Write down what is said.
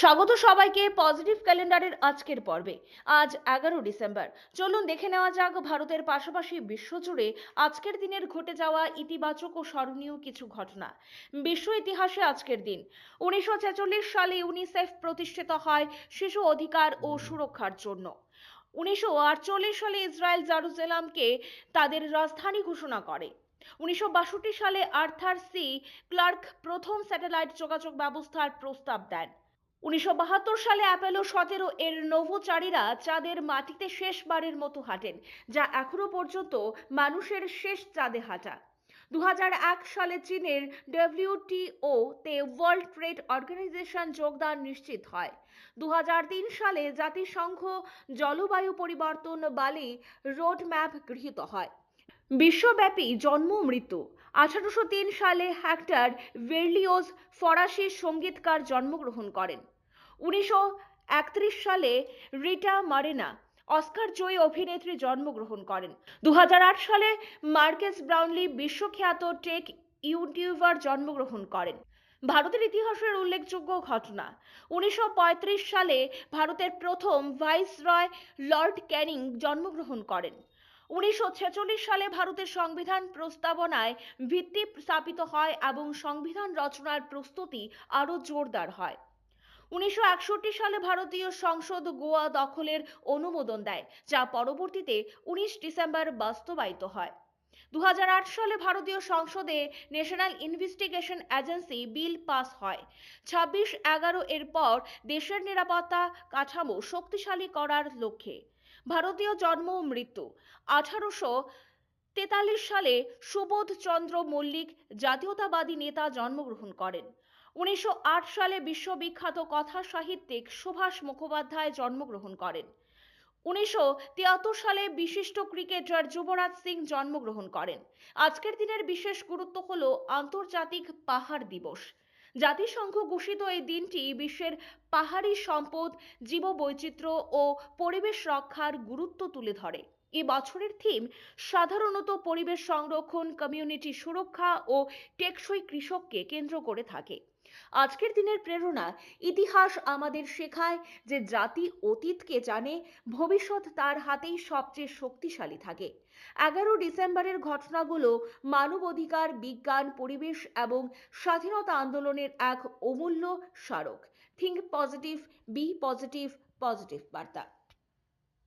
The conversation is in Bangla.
স্বাগত সবাইকে পজিটিভ ক্যালেন্ডারের আজকের পর্বে। আজ এগারো ডিসেম্বর। চলুন দেখে নেওয়া যাক ভারতের পাশাপাশি বিশ্বজুড়ে আজকের দিনের ঘটে যাওয়া ইতিবাচক ও স্মরণীয় কিছু ঘটনা। বিশ্ব ইতিহাসে আজকের দিন। উনিশশো ছেচল্লিশ সালে ইউনিসেফ প্রতিষ্ঠিত হয় শিশু অধিকার ও সুরক্ষার জন্য। উনিশশো আটচল্লিশ সালে ইসরায়েল জারুজালামকে তাদের রাজধানী ঘোষণা করে। উনিশশো বাষট্টি সালে আর্থার সি ক্লার্ক প্রথম স্যাটেলাইট যোগাযোগ ব্যবস্থার প্রস্তাব দেন। উনিশশো বাহাত্তর সালে অ্যাপেলো সতেরো এর নভোচারীরা চাঁদের মাটিতে শেষবারের মতো হাঁটেন, যা এখনও পর্যন্ত মানুষের শেষ চাঁদে হাঁটা। দু সালে চীনের ডব্লিউটিও তে ওয়ার্ল্ড ট্রেড অর্গানাইজেশন যোগদান নিশ্চিত হয়। দু হাজার তিন সালে জাতিসংঘ জলবায়ু পরিবর্তন বালি রোড ম্যাপ গৃহীত হয়। বিশ্বব্যাপী জন্ম মৃত্যু। আঠারোশো তিন সালে হ্যাক্টর ভেরলিওস ফরাসি সঙ্গীতকার জন্মগ্রহণ করেন। উনিশশো একত্রিশ সালে রিটা মারেনা অস্কার জয়ী অভিনেত্রী জন্মগ্রহণ করেন। দু হাজার আট সালে মার্কেস ব্রাউনলি বিশ্বখ্যাত টেক ইউটিউবার জন্মগ্রহণ করেন। ভারতের ইতিহাসের উল্লেখযোগ্য ঘটনা, উনিশশো পঁয়ত্রিশ সালে ভারতের প্রথম ভাইসরয় লর্ড ক্যানিং জন্মগ্রহণ করেন। উনিশশো ছেচল্লিশ সালে ভারতের সংবিধান প্রস্তাবনায় ভিত্তি স্থাপিত হয় এবং সংবিধান রচনার প্রস্তুতি আরও জোরদার হয়। উনিশশো সালে ভারতীয় সংসদ গোয়া দখলের অনুমোদন দেয়, যা পরবর্তীতে উনিশ ডিসেম্বর বাস্তবায়িত হয়। দু সালে ভারতীয় সংসদে National Investigation Agency bill pass হয়। ছাব্বিশ এগারো এর পর দেশের নিরাপত্তা কাঠামো শক্তিশালী করার লক্ষ্যে ভারতীয় জন্ম ও মৃত্যু। আঠারোশো তেতাল্লিশ সালে সুবোধ চন্দ্র মল্লিক জাতীয়তাবাদী নেতা জন্মগ্রহণ করেন। উনিশশো আট সালে বিশ্ববিখ্যাত কথা সাহিত্যিক সুভাষ মুখোপাধ্যায় জন্মগ্রহণ করেন। উনিশশো সালে বিশিষ্ট ক্রিকেটার যুবরাজ সিং জন্মগ্রহণ করেন। আজকের দিনের বিশেষ গুরুত্ব হল আন্তর্জাতিক পাহাড় দিবস। জাতিসংঘ ঘোষিত এই দিনটি বিশ্বের পাহাড়ি সম্পদ, জীববৈচিত্র্য ও পরিবেশ রক্ষার গুরুত্ব তুলে ধরে। এই বছরের থিম সাধারণত পরিবেশ সংরক্ষণ কমিউনিটি সুরক্ষা ও টেকসই কৃষককে কেন্দ্র করে থাকে। আজকের দিনের প্রেরণা, ইতিহাস আমাদের শেখায় যে জাতি অতীতকে জানে, ভবিষ্যৎ তার হাতেই সবচেয়ে শক্তিশালী থাকে। এগারো ডিসেম্বরের ঘটনাগুলো মানবাধিকার বিজ্ঞান, পরিবেশ এবং স্বাধীনতা আন্দোলনের এক অমূল্য স্মারক। Think positive be positive positive বার্তা।